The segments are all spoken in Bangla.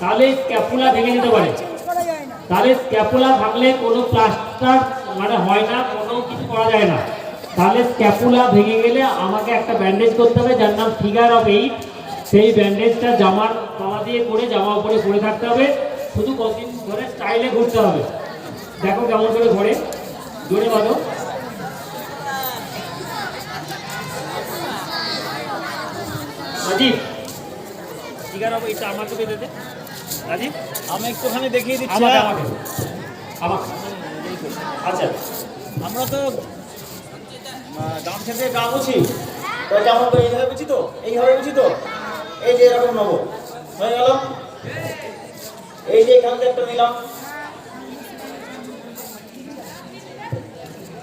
তাহলে স্ক্যাপুলা ভেঙে যেতে পারে। তাহলে স্ক্যাপুলা ভাঙলে কোনো প্লাস্টার মানে হয় না, কোনো কিছু করা যায় না। তাহলে স্ক্যাপুলা ভেঙে গেলে আমাকে একটা ব্যান্ডেজ করতে হবে, যার নাম ফিগার অফ এইট সেই ব্যান্ডেজটা জামার তলা দিয়ে করে, জামা উপরে পরে থাকতে হবে। শুধু কদিন ধরে স্টাইলে ঘুরতে হবে। দেখো কেমন করে ঘোরে। জোরে বাঁধো। ফিগার অফ এইটটা আমাকে বেঁধে দে। রাজীব আমি একটুখানি দেখিয়ে দিচ্ছি। হ্যাঁ। আচ্ছা। আমরা তো গামছা দিয়ে গা মুছি। তো যেমন করে এইভাবে বুঝি তো? এইভাবে বুঝি তো? এই যে এরকম নেব। হয়ে গেল? এই যে এখান থেকে একটা নিলাম।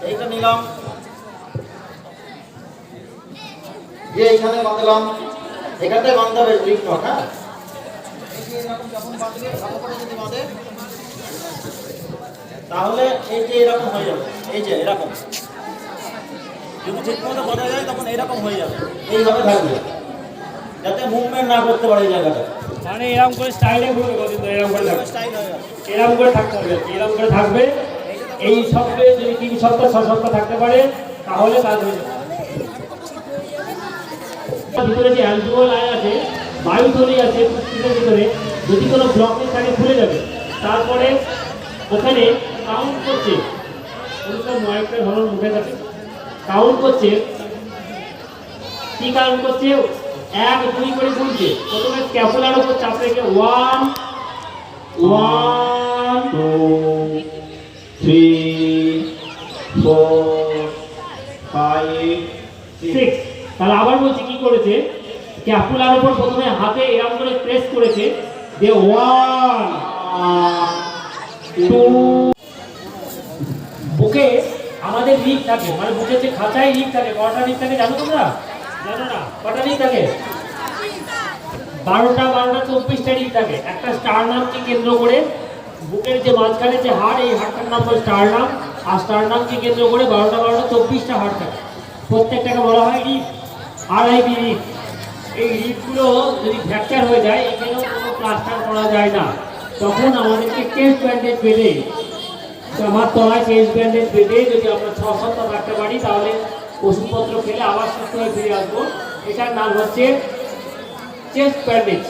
এইটা নিলাম। যে এইখানে বাঁধলাম। এখানটায় বাঁধতে হবে লিফট হ্যাঁ? তাহলে এই যে এরকম হয়ে যাবে, এই যে এরকম। যদি ঠিক মতো বাঁধা যায়, তখন এরকম হয়ে যাবে। এইভাবে থাকবে। যাতে মুভমেন্ট না করতে পারে এই জায়গাটা। মানে এরকম করে এরকম করে করে থাকতে হবে। করে থাকবে। এই সপ্তাহে যদি তিন সপ্তাহ ছ সপ্তাহ থাকতে পারে, তাহলে কাজ হয়ে যাবে। ভিতরে যে অ্যালকোহল আয় আছে বায়ু তৈরি আছে পুষ্টির ভিতরে। যদি কোনো ব্লকেজ থাকে খুলে যাবে তারপরে ওখানে কাউন্ট করছে। ময়েকটা ধরুন মুখে থাকে কাউন্ট করছে। কি কাউন্ট করছে? এক দুই করে গুনছে। প্রথমে ক্যাপুলার উপর চাপ রেখে one one two, three, four, five, six তাহলে আবার বলছি কি করেছে? ক্যাপুলার উপর প্রথমে হাতে এরকম করে প্রেস করেছে, যে ওয়ান টু বুকে আমাদের লিক থাকে মানে বুকের যে খাঁচায় লিক থাকে কটা লিক থাকে জানো তোমরা? জানো না কটা লিক থাকে? বারোটা বারোটা, চব্বিশটা লিক থাকে। একটা স্টার নামকে কেন্দ্র করে বুকের যে মাঝখানে যে হাড়, এই হাড়টার নাম হলো স্টার নাম। আর স্টার নামকে কেন্দ্র করে বারোটা বারোটা, চব্বিশটা হাড় থাকে। প্রত্যেকটাকে বলা হয় রিপ আরআইবি রিপ এই রিপগুলো যদি ফ্র্যাকচার হয়ে যায় এখানেও কোনো প্লাস্টার করা যায় না। তখন আমাদেরকে চেস্ট ব্যান্ডেজ বেঁধে আমার তলায় চেস্ট ব্যান্ডেজ বেঁধে যদি আমরা ছ সপ্তাহ রাখতে পারি, তাহলে ওষুধপত্র খেলে আবার সুস্থ হয়ে ফিরে আসব। এটার নাম হচ্ছে চেস্ট ব্যান্ডেজ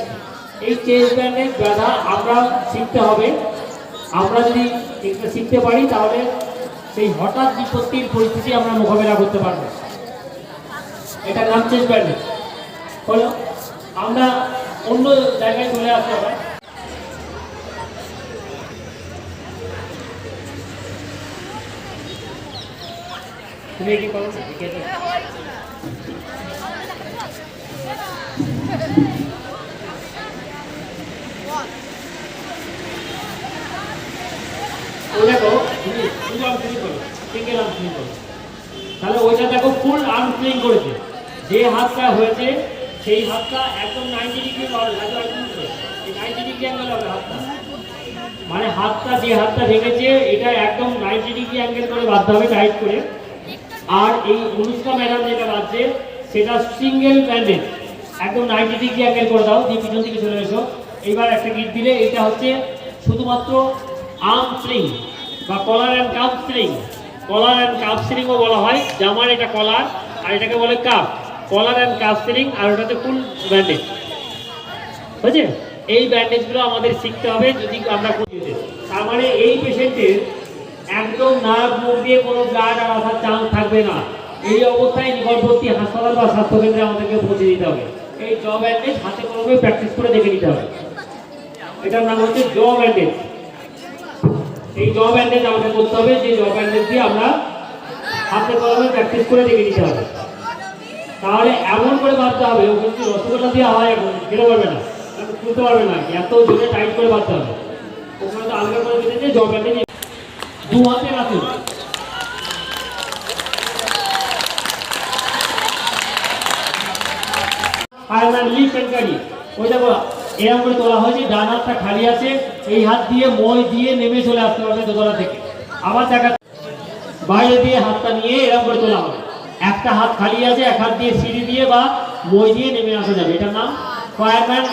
এই চেস্ট ব্যান্ডেজ ব্যথা আমরা শিখতে হবে। আমরা যদি এটা শিখতে পারি, তাহলে সেই হঠাৎ বিপত্তির পরিস্থিতি আমরা মোকাবেলা করতে পারব। এটার নাম চেস্ট ব্যান্ডেজ হলো আমরা অন্য জায়গায় চলে আসতে হবে। তুমি কি করো? দেখো, তুমি আর্ম সুইং করো তাহলে ওইটা দেখো ফুল আর্ম সুইং করেছে। যে হাতটা হয়েছে সেই হাতটা একদম ninety degree ninety degree angle হবে। হাতটা। মানে হাতটা, যে হাতটা ভেঙেছে এটা একদম নাইনটি ডিগ্রি অ্যাঙ্গেল করে বাঁধতে হবে টাইট করে। আর এই অনুষ্কা ম্যাডাম যেটা বাঁধছে, সেটা সিঙ্গেল ব্যান্ডেজ একদম নাইনটি ডিগ্রি অ্যাঙ্গেল করে দাও, দিয়ে পিছন দিকে চলে এসো। এইবার একটা গিট দিলে, এটা হচ্ছে শুধুমাত্র আর্ম স্লিং বা collar and cup sling collar and cup স্লিংও বলা হয়, জামার এটা কলার আর এটাকে বলে cup collar and cup sling আর ওটাতে ফুল ব্যান্ডেজ বুঝছে? এই ব্যান্ডেজগুলো আমাদের শিখতে হবে যদি আমরা করতে তার মানে এই পেশেন্টের একদম নার্ভ মুখ দিয়ে কোনো ব্লাড আর আসার চান্স থাকবে না। এই অবস্থায় নিকটবর্তী হাসপাতাল বা স্বাস্থ্যকেন্দ্রে আমাদেরকে পৌঁছে দিতে হবে। এই জ ব্যান্ডেজ হাতে কলমে প্র্যাকটিস করে দেখে নিতে হবে। এটার নাম হচ্ছে জ ব্যান্ডেজ এই জ ব্যান্ডেজ আমাদের করতে হবে। যে জ ব্যান্ডেজ দিয়ে আমরা হাতে কলমে প্র্যাকটিস করে দেখে নিতে হবে। তাহলে এমন করে বাঁধতে হবে, ও কিন্তু রসগোল্লা দিয়ে হয় এখন খেতে পারবে না। খুলতে পারবে না, এত জোরে টাইট করে বাঁধতে হবে। ওখানে তো আলগা করে বেঁধেছে জ ব্যান্ডেজ দু হাতে রাখুন। করে তোলা হয়েছে, ডান হাতটা খালি আছে, এই হাত দিয়ে দিয়ে নেমে চলে থেকে। আবার দেখা বাইরে দিয়ে হাতটা নিয়ে এরকম করে তোলা হবে। একটা হাত খালি আছে, এক হাত দিয়ে সিঁড়ি দিয়ে বা মই দিয়ে নেমে আসা যাবে। এটার নাম ফায়ারম্যান